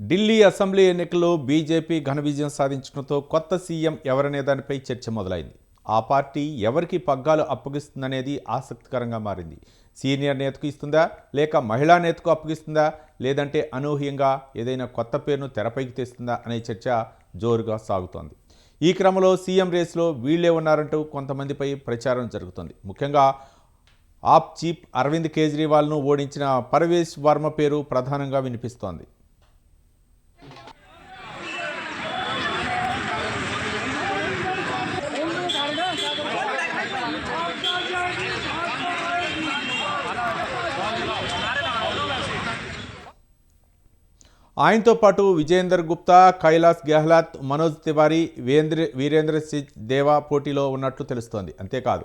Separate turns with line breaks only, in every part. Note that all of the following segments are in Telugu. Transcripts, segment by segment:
ఢిల్లీ అసెంబ్లీ ఎన్నికల్లో బీజేపీ ఘన విజయం సాధించడంతో కొత్త సీఎం ఎవరనే దానిపై చర్చ మొదలైంది. ఆ పార్టీ ఎవరికి పగ్గాలు అప్పగిస్తుందనేది ఆసక్తికరంగా మారింది. సీనియర్ నేతకు ఇస్తుందా? లేక మహిళా నేతకు అప్పగిస్తుందా? లేదంటే అనూహ్యంగా ఏదైనా కొత్త పేరును తెరపైకి తెస్తుందా అనే చర్చ జోరుగా సాగుతోంది. ఈ క్రమంలో సీఎం రేసులో వీళ్ళే ఉన్నారంటూ కొంతమందిపై ప్రచారం జరుగుతుంది. ముఖ్యంగా ఆప్ చీఫ్ అరవింద్ కేజ్రీవాల్ను ఓడించిన పరవేశ్ వర్మ పేరు ప్రధానంగా వినిపిస్తోంది. ఆయనతో పాటు విజేందర్ గుప్తా కైలాస్ గెహ్లాత్ మనోజ్ తివారీ వీరేంద్ర వీరేంద్ర సింగ్ దేవా పోటీలో ఉన్నట్లు తెలుస్తోంది. అంతేకాదు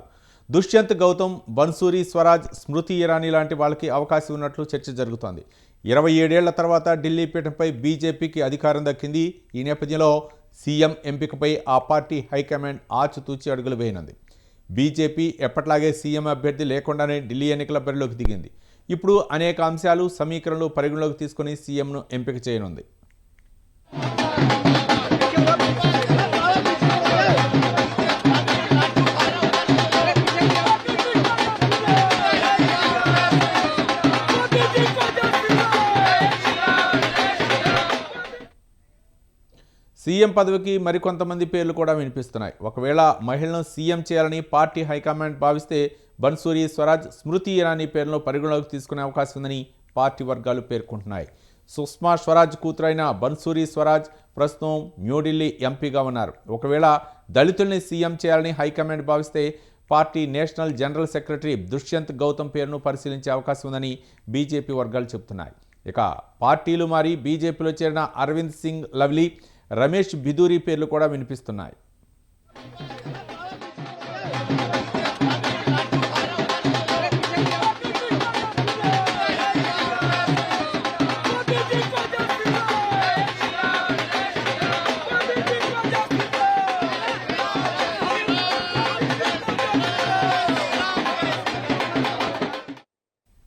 దుష్యంత్ గౌతమ్ బన్సూరి స్వరాజ్ స్మృతి ఇరానీ లాంటి వాళ్ళకి అవకాశం ఉన్నట్లు చర్చ జరుగుతోంది. ఇరవై ఏడేళ్ళ తర్వాత ఢిల్లీ పీఠంపై బీజేపీకి అధికారం దక్కింది. ఈ నేపథ్యంలో సీఎం ఎంపికపై ఆ పార్టీ హైకమాండ్ ఆచితూచి అడుగులు వేయనుంది. బీజేపీ ఎప్పట్లాగే సీఎం అభ్యర్థి లేకుండానే ఢిల్లీ ఎన్నికల బరిలోకి దిగింది. ఇప్పుడు అనేక అంశాలు సమీకరణలు పరిగణలోకి తీసుకుని సీఎంను ఎంపిక చేయనుంది. సీఎం పదవికి మరికొంతమంది పేర్లు కూడా వినిపిస్తున్నాయి. ఒకవేళ మహిళను సీఎం చేయాలని పార్టీ హైకమాండ్ భావిస్తే బన్సూరి స్వరాజ్ స్మృతి ఇరానీ పేర్లను పరిగణలోకి తీసుకునే అవకాశం ఉందని పార్టీ వర్గాలు పేర్కొంటున్నాయి. సుష్మా స్వరాజ్ కూతురైన బన్సూరి స్వరాజ్ ప్రస్తుతం న్యూఢిల్లీ ఎంపీగా ఉన్నారు. ఒకవేళ దళితుల్ని సీఎం చేయాలని హైకమాండ్ భావిస్తే party national general secretary Dushyant Gautam పేరును పరిశీలించే అవకాశం ఉందని బీజేపీ వర్గాలు చెబుతున్నాయి. ఇక పార్టీలు మారి బీజేపీలో చేరిన అరవింద్ సింగ్ లవ్లీ రమేష్ బిదూరి పేర్లు కూడా వినిపిస్తున్నాయి.